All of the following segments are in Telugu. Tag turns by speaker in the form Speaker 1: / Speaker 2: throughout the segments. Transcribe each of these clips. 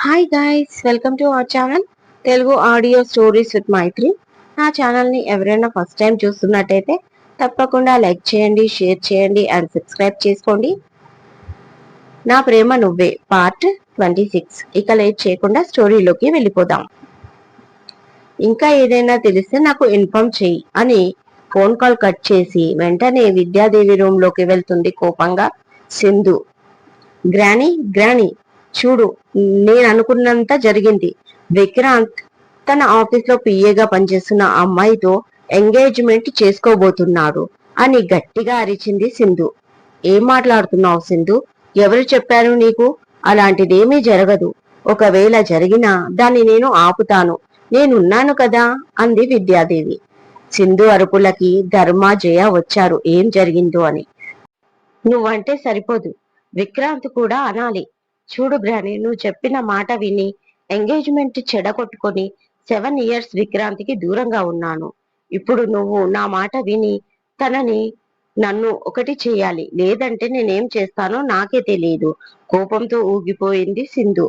Speaker 1: Hi guys welcome to our channel Telugu audio stories with Maithri నా ఛానల్ని ఎవరైనా ఫస్ట్ టైం చూస్తున్నట్టయితే తప్పకుండా లైక్ చేయండి షేర్ చేయండి అండ్ సబ్స్క్రైబ్ చేసుకోండి. నా ప్రేమ నువ్వే పార్ట్ ట్వంటీ సిక్స్ ఇక లేట్ చేయకుండా స్టోరీలోకి వెళ్ళిపోదాం. ఇంకా ఏదైనా తెలిస్తే నాకు ఇన్ఫార్మ్ చెయ్యి అని ఫోన్ కాల్ కట్ చేసి వెంటనే విద్యాదేవి రూమ్లోకి వెళ్తుంది కోపంగా. సింధు గ్రానీ గ్రానీ చూడు నేను అనుకున్నంత జరిగింది. విక్రాంత్ తన ఆఫీస్లో పిఏగా పనిచేస్తున్న అమ్మాయితో ఎంగేజ్మెంట్ చేసుకోబోతున్నాడు అని గట్టిగా అరిచింది సింధు. ఏం మాట్లాడుతున్నావు సింధు? ఎవరు చెప్పారు నీకు? అలాంటిదేమీ జరగదు. ఒకవేళ జరిగినా దాన్ని నేను ఆపుతాను. నేనున్నాను కదా అంది విద్యాదేవి. సింధు అరుపులకి ధర్మ జయ వచ్చారు. ఏం జరిగిందో అని. నువ్వంటే సరిపోదు. విక్రాంత్ కూడా అనాలి. చూడు బ్రాని నువ్వు చెప్పిన మాట విని ఎంగేజ్మెంట్ చెడగొట్టుకొని సెవెన్ ఇయర్స్ విక్రాంతికి దూరంగా ఉన్నాను. ఇప్పుడు నువ్వు నా మాట విని తనని నన్ను ఒకటి చేయాలి. లేదంటే నేనేం చేస్తానో నాకే తెలియదు. కోపంతో ఊగిపోయింది సింధు.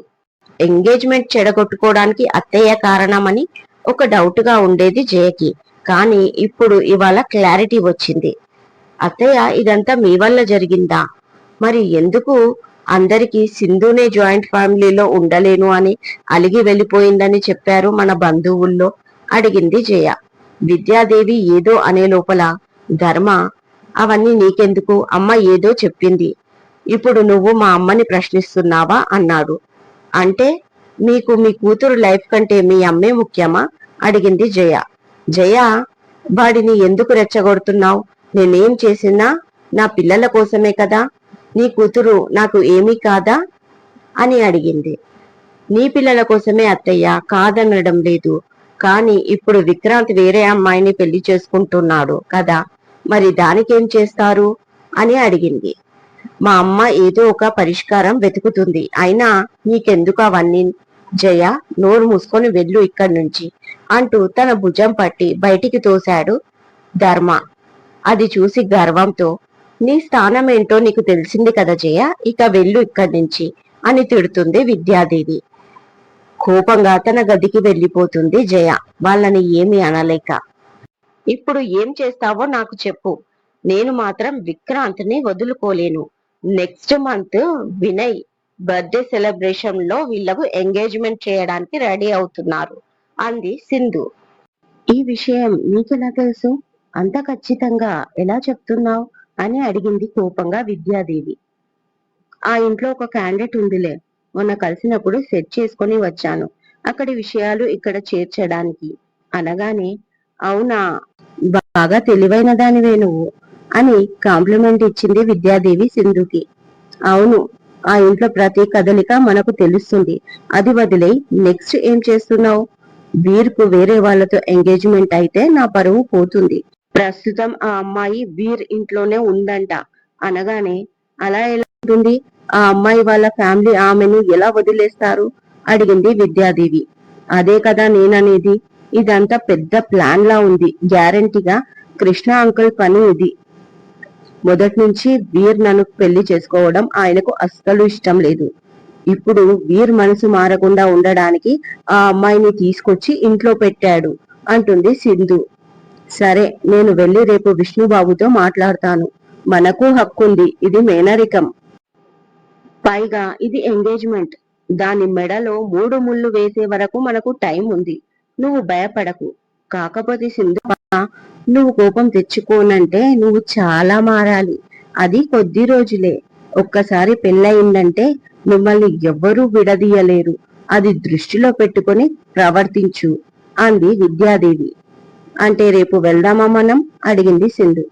Speaker 1: ఎంగేజ్మెంట్ చెడగొట్టుకోవడానికి అత్తయ్య కారణమని ఒక డౌట్గా ఉండేది జయకి. కానీ ఇప్పుడు ఇవాళ క్లారిటీ వచ్చింది. అత్తయ్య ఇదంతా మీ వల్ల జరిగిందా? మరి ఎందుకు అందరికీ సింధునే జాయింట్ ఫ్యామిలీలో ఉండలేను అని అలిగి వెళ్ళిపోయిందని చెప్పారు మన బంధువుల్లో అడిగింది జయ. విద్యాదేవి ఏదో అనే లోపల ధర్మ అవన్నీ నీకెందుకు? అమ్మ ఏదో చెప్పింది. ఇప్పుడు నువ్వు మా అమ్మని ప్రశ్నిస్తున్నావా? అన్నాడు. అంటే మీకు మీ కూతురు లైఫ్ కంటే మీ అమ్మే ముఖ్యమా? అడిగింది జయ. జయ వాడిని ఎందుకు రెచ్చగొడుతున్నావు? నేనేం చేసినా నా పిల్లల కోసమే కదా? నీ కూతురు నాకు ఏమీ కాదా? అని అడిగింది. నీ పిల్లల కోసమే అత్తయ్య కాదనడం లేదు. కానీ ఇప్పుడు విక్రాంత్ వేరే అమ్మాయిని పెళ్ళి చేసుకుంటున్నాడు కదా మరి దానికేం చేస్తారు? అని అడిగింది. మా అమ్మ ఏదో ఒక పరిష్కారం వెతుకుతుంది. అయినా నీకెందుకు అవన్నీ? జయ నోరు మూసుకొని వెళ్ళు ఇక్కడి నుంచి అంటూ తన భుజం పట్టి బయటికి తోశాడు ధర్మ. అది చూసి గర్వంతో నీ స్థానం ఏంటో నీకు తెలిసింది కదా జయ ఇక వెళ్ళు ఇక్కడి నుంచి అని తిడుతుంది విద్యాదేవి. కోపంగా తన గదికి వెళ్ళిపోతుంది జయ వాళ్ళని ఏమి అనలేక. ఇప్పుడు ఏం చేస్తావో నాకు చెప్పు. నేను మాత్రం విక్రాంత్ని వదులుకోలేను. నెక్స్ట్ మంత్ వినయ్ బర్త్డే సెలబ్రేషన్లో వీళ్ళకు ఎంగేజ్మెంట్ చేయడానికి రెడీ అవుతున్నారు అంది సింధు. ఈ విషయం నీకెలా తెలుసు? అంత ఖచ్చితంగా ఎలా చెప్తున్నావు? అని అడిగింది కోపంగా విద్యాదేవి. ఆ ఇంట్లో ఒక క్యాండిడేట్ ఉందిలే మొన్న కలిసినప్పుడు సెట్ చేసుకొని వచ్చాను అక్కడి విషయాలు ఇక్కడ చేర్చడానికి. అనగానే అవునా? బాగా తెలివైన దానివే నువ్వు అని కాంప్లిమెంట్ ఇచ్చింది విద్యాదేవి సింధుకి. అవును ఆ ఇంట్లో ప్రతి కదలిక మనకు తెలుస్తుంది అది వదిలే నెక్స్ట్ ఏం చేస్తున్నావు? వీర్కు వేరే వాళ్ళతో ఎంగేజ్మెంట్ అయితే నా పరువు పోతుంది ప్రస్తుతం ఆ అమ్మాయి వీర్ ఇంట్లోనే ఉందంట. అనగానే అలా ఎలా ఉంటుంది? ఆ అమ్మాయి వాళ్ళ ఫ్యామిలీ ఆమెను ఎలా వదిలేస్తారు? అడిగింది విద్యాదేవి. అదే కదా నేననేది. ఇదంతా పెద్ద ప్లాన్ లా ఉంది. గ్యారంటీగా కృష్ణ అంకుల్ పని ఇది. మొదటి నుంచి వీర్ నన్ను పెళ్ళి చేసుకోవడం ఆయనకు అస్సలు ఇష్టం లేదు. ఇప్పుడు వీర్ మనసు మారకుండా ఉండడానికి ఆ అమ్మాయిని తీసుకొచ్చి ఇంట్లో పెట్టాడు అంటుంది సింధు. సరే నేను వెళ్ళి రేపు విష్ణుబాబుతో మాట్లాడతాను. మనకు హక్కుంది ఇది మేనరికం. పైగా ఇది ఎంగేజ్మెంట్. దాని మెడలో మూడు ముళ్ళు వేసే వరకు మనకు టైం ఉంది. నువ్వు భయపడకు. కాకపోతే సింధు నువ్వు కోపం తెచ్చుకోనంటే నువ్వు చాలా మారాలి. అది కొద్ది రోజులే. ఒక్కసారి పెళ్ళయిందంటే మిమ్మల్ని ఎవ్వరూ విడదీయలేరు. అది దృష్టిలో పెట్టుకొని ప్రవర్తించు అంది విద్యాదేవి. అంటే రేపు వెళ్దామా మనం? అడిగింది సింధు.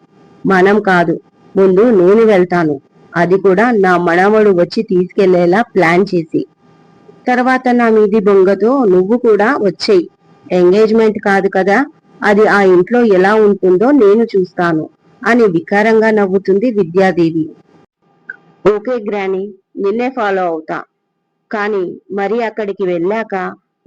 Speaker 1: మనం కాదు. ముందు నేను వెళ్తాను. అది కూడా నా మనవడు వచ్చి తీసుకెళ్ళేలా ప్లాన్ చేసి. తర్వాత నా మీది బొంగతో నువ్వు కూడా వచ్చేయి. ఎంగేజ్మెంట్ కాదు కదా. అది ఆ ఇంట్లో ఎలా ఉంటుందో నేను చూస్తాను అని వికారంగా నవ్వుతుంది విద్యాదేవి. ఓకే గ్రాని నిన్నే ఫాలో అవుతా. కానీ మరి అక్కడికి వెళ్ళాక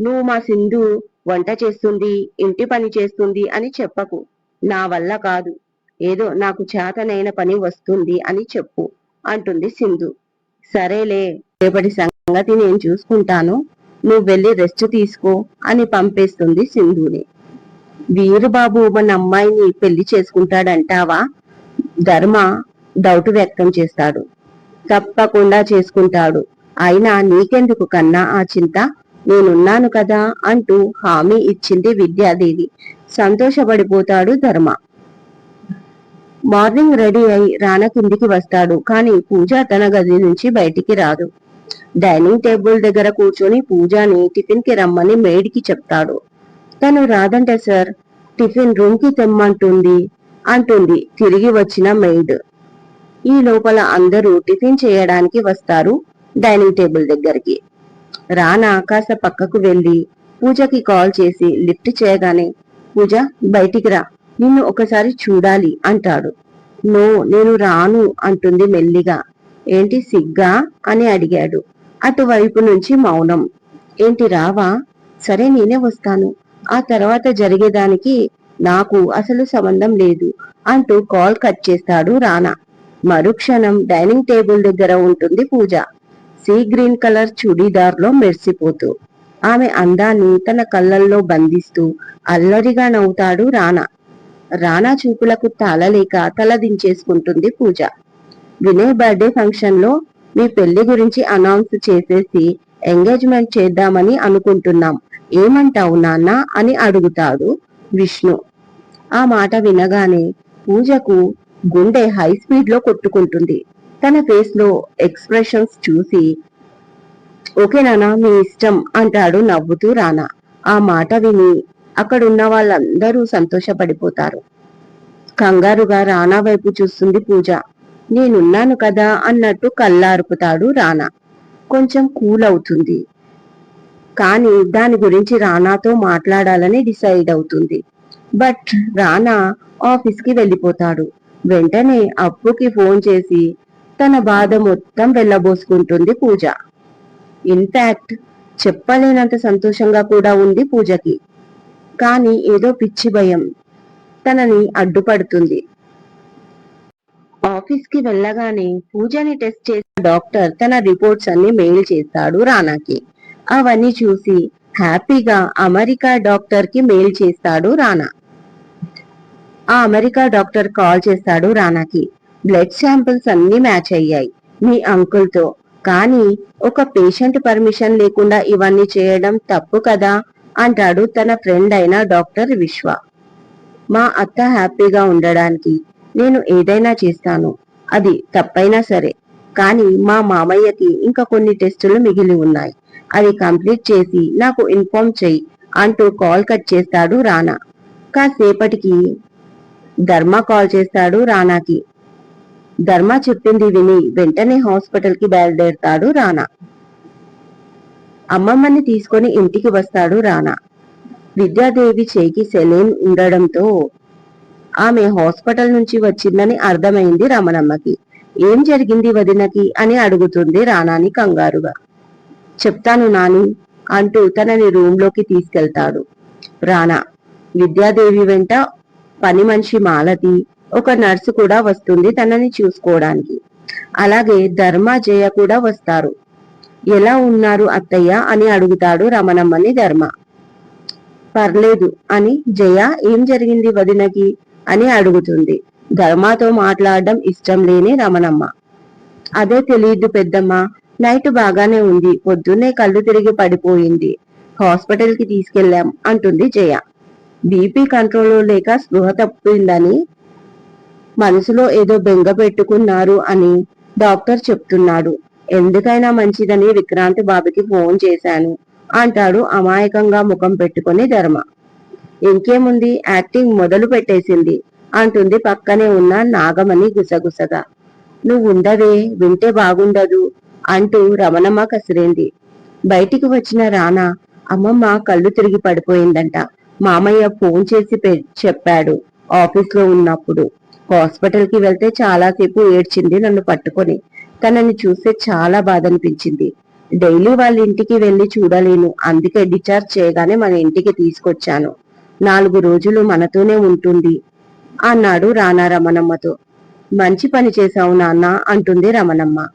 Speaker 1: నువ్వు మా సింధు వంట చేస్తుంది ఇంటి పని చేస్తుంది అని చెప్పకు. నా వల్ల కాదు. ఏదో నాకు చేతనైన పని వస్తుంది అని చెప్పు అంటుంది సింధు. సరేలే రేపటి సంగతి నేను చూసుకుంటాను. నువ్వు వెళ్ళి రెస్ట్ తీసుకో అని పంపేస్తుంది సింధుని. వీరుబాబు మన అమ్మాయిని పెళ్ళి చేసుకుంటాడంటావా? ధర్మ డౌట్ వ్యక్తం చేస్తాడు. తప్పకుండా చేసుకుంటాడు. అయినా నీకెందుకు కన్నా ఆ చింత? నేనున్నాను కదా అంటూ హామీ ఇచ్చింది విద్యాదేవి. సంతోషపడిపోతాడు ధర్మ. మార్నింగ్ రెడీ అయి రాన కిందికి వస్తాడు కానీ పూజ తన గది నుంచి బయటికి రాదు. డైనింగ్ టేబుల్ దగ్గర కూర్చొని పూజాని టిఫిన్కి రమ్మని మేడికి చెప్తాడు. తను రాదంటే సార్ టిఫిన్ రూమ్కి తెమ్మంటుంది అంటుంది తిరిగి వచ్చిన మెయిడ్ ఈ లోపల అందరూ టిఫిన్ చేయడానికి వస్తారు డైనింగ్ టేబుల్ దగ్గరికి. రానా ఆకాశ పక్కకు వెళ్ళి పూజకి కాల్ చేసి లిఫ్ట్ చేయగానే పూజ బయటికి రా. నిన్ను ఒకసారి చూడాలి అంటాడు. నో నేను రాను అంటుంది మెల్లిగా. ఏంటి సిగ్గా? అని అడిగాడు. అటువైపు నుంచి మౌనం. ఏంటి రావా? సరే నేనే వస్తాను. ఆ తర్వాత జరిగేదానికి నాకు అసలు సంబంధం లేదు అంటూ కాల్ కట్ చేస్తాడు రానా. మరుక్షణం డైనింగ్ టేబుల్ దగ్గర ఉంటుంది పూజ. సీ గ్రీన్ కలర్ చుడీదార్లో మెరిసిపోతూ ఆమె అందాన్ని తన కళ్ళల్లో బంధిస్తూ అల్లరిగా నవ్వుతాడు రానా. రానా చూపులకు తాళలేక తల దించేసుకుంటుంది పూజ. వినయ్ బర్త్డే ఫంక్షన్లో మీ పెళ్ళి గురించి అనౌన్స్ చేసేసి ఎంగేజ్మెంట్ చేద్దామని అనుకుంటున్నాం. ఏమంటావు నాన్న అని అడుగుతాడు విష్ణు. ఆ మాట వినగానే పూజకు గుండె హై స్పీడ్లో కొట్టుకుంటుంది. తన ఫేస్లో ఎక్స్ప్రెషన్స్ చూసి ఓకే నానా మీ ఇష్టం అంటాడు నవ్వుతూ రానా. ఆ మాట విని అక్కడున్న వాళ్ళందరూ సంతోషపడిపోతారు. కంగారుగా రానా వైపు చూస్తుంది పూజ. నేనున్నాను కదా అన్నట్టు కళ్ళార్పుతాడు రానా. కొంచెం కూల్ అవుతుంది. కానీ దాని గురించి రానాతో మాట్లాడాలని డిసైడ్ అవుతుంది. బట్ రానా ఆఫీస్కి వెళ్ళిపోతాడు. వెంటనే అప్పుకి ఫోన్ చేసి తన బాధ మొత్తం వెళ్ళబోసుకుంటుంది పూజ. ఇన్ఫాక్ట్ చెప్పలేనంత సంతోషంగా కూడా ఉంది పూజకి. కానీ ఏదో పిచ్చి భయం. తనని అడ్డుపడుతుంది. ఆఫీస్కి వెళ్ళగానే పూజని టెస్ట్ చేసిన డాక్టర్ తన రిపోర్ట్స్ అన్ని మెయిల్ చేస్తాడు రానాకి. అవన్నీ చూసి హ్యాపీగా అమెరికా డాక్టర్కి మెయిల్ చేస్తాడు రానా. ఆ అమెరికా డాక్టర్ కాల్ చేస్తాడు రానాకి. బ్లడ్ శాంపిల్స్ అన్ని మ్యాచ్ అయ్యాయి. మీ అంకుల్తో. కానీ ఒక పేషెంట్ పర్మిషన్ లేకుండా ఇవన్నీ చేయడం తప్పు కదా? అంటాడు తన ఫ్రెండ్ అయిన డాక్టర్ విశ్వ. మా అత్త హ్యాపీగా ఉండడానికి నేను ఏదైనా చేస్తాను. అది తప్పైనా సరే. కానీ మా మామయ్యకి ఇంకా కొన్ని టెస్టులు మిగిలి ఉన్నాయి. అది కంప్లీట్ చేసి నాకు ఇన్ఫార్మ్ చెయ్యి అంటూ కాల్ కట్ చేస్తాడు రానా. కాసేపటికి ధర్మ కాల్ చేస్తాడు రానాకి. ధర్మ చెప్పింది విని వెంటనే హాస్పిటల్కి బయలుదేరుతాడు రానా. అమ్మమ్మని తీసుకొని ఇంటికి వస్తాడు రానా. విద్యాదేవి చేయికి సెలీన్ ఉండడంతో ఆమె హాస్పిటల్ నుంచి వచ్చిందని అర్థమైంది రమణమ్మకి. ఏం జరిగింది వదినకి అని అడుగుతుంది రానాని కంగారుగా. చెప్తాను నాని అంటూ తనని రూమ్లోకి తీసుకెళ్తాడు. రానా విద్యాదేవి వెంట పని మనిషి మాలతి ఒక నర్సు కూడా వస్తుంది తనని చూసుకోవడానికి. అలాగే ధర్మ జయ కూడా వస్తారు. ఎలా ఉన్నారు అత్తయ్య అని అడుగుతాడు రమణమ్మని ధర్మ. పర్లేదు అని జయ ఏం జరిగింది వదినకి అని అడుగుతుంది. ధర్మతో మాట్లాడడం ఇష్టం లేని రమణమ్మ. అదే తెలియదు పెద్దమ్మ నైట్ బాగానే ఉంది పొద్దున్నే కళ్ళు తిరిగి పడిపోయింది. హాస్పిటల్కి తీసుకెళ్ళాం అంటుంది జయ. బీపీ కంట్రోల్ లేక స్పృహ తప్పిందని మనసులో ఏదో బెంగ పెట్టుకున్నారు అని డాక్టర్ చెప్తున్నాడు. ఎందుకైనా మంచిదని విక్రాంతి బాబుకి ఫోన్ చేశాను అంటాడు అమాయకంగా ముఖం పెట్టుకుని ధర్మ. ఇంకేముంది యాక్టింగ్ మొదలు పెట్టేసింది అంటుంది పక్కనే ఉన్న నాగమణి గుసగుసగా. నువ్వు ఉండవే వింటే బాగుండదు అంటూ రమణమ్మ కసిరింది. బయటికి వచ్చిన రానా అమ్మమ్మ కళ్ళు తిరిగి పడిపోయిందంట. మామయ్య ఫోన్ చేసి చెప్పాడు ఆఫీస్లో ఉన్నప్పుడు. హాస్పిటల్కి వెళ్తే చాలాసేపు ఏడ్చింది నన్ను పట్టుకొని. తనని చూస్తే చాలా బాధ అనిపించింది డైలీ వాళ్ళ ఇంటికి వెళ్ళి చూడలేను. అందుకే డిశ్చార్జ్ చేయగానే మన ఇంటికి తీసుకొచ్చాను. నాలుగు రోజులు మనతోనే ఉంటుంది అన్నాడు రానా రమణమ్మతో. మంచి పని చేశావు నాన్న అంటుంది రమణమ్మ.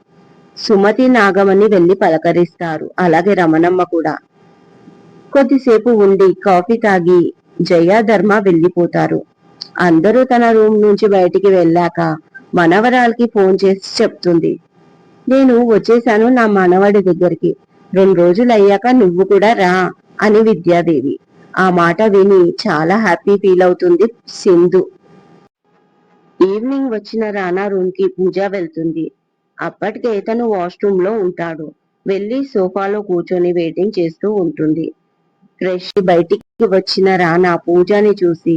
Speaker 1: సుమతి నాగమని వెళ్ళి పలకరిస్తారు. అలాగే రమణమ్మ కూడా. కొద్దిసేపు ఉండి కాఫీ తాగి జయాధర్మ వెళ్ళిపోతారు. అందరూ తన రూమ్ నుంచి బయటికి వెళ్ళాక మనవరాలకి ఫోన్ చేసి చెప్తుంది. నేను వచ్చేసాను నా మనవడి దగ్గరికి. రెండు రోజులు అయ్యాక నువ్వు కూడా రా అని విద్యాదేవి. ఆ మాట విని చాలా హ్యాపీ ఫీల్ అవుతుంది సింధు. ఈవినింగ్ వచ్చిన రానా రూమ్కి పూజ వెళ్తుంది. అప్పటికే తను వాష్రూమ్లో ఉంటాడు. వెళ్ళి సోఫాలో కూర్చొని వెయిటింగ్ చేస్తూ ఉంటుంది. ఫ్రెష్ బయటికి వచ్చిన రానా పూజని చూసి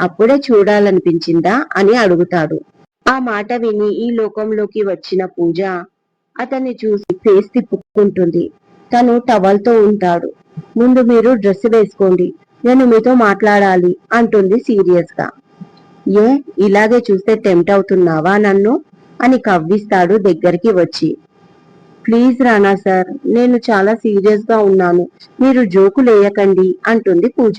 Speaker 1: అప్పుడే చూడాలనిపించిందా అని అడుగుతాడు. ఆ మాట విని ఈ లోకంలోకి వచ్చిన పూజ అతన్ని చూసి ఫేస్ తిప్పుకుంటుంది. తను టవల్తో ఉంటాడు. ముందు మీరు డ్రెస్ వేసుకోండి. నేను మీతో మాట్లాడాలి అంటుంది సీరియస్గా ఏ ఇలాగే చూస్తే టెంప్ట్ అవుతున్నావా నన్ను? అని కవ్విస్తాడు దగ్గరికి వచ్చి. ప్లీజ్ రానా సార్ నేను చాలా సీరియస్గా ఉన్నాను. మీరు జోకులేయకండి అంటుంది పూజ.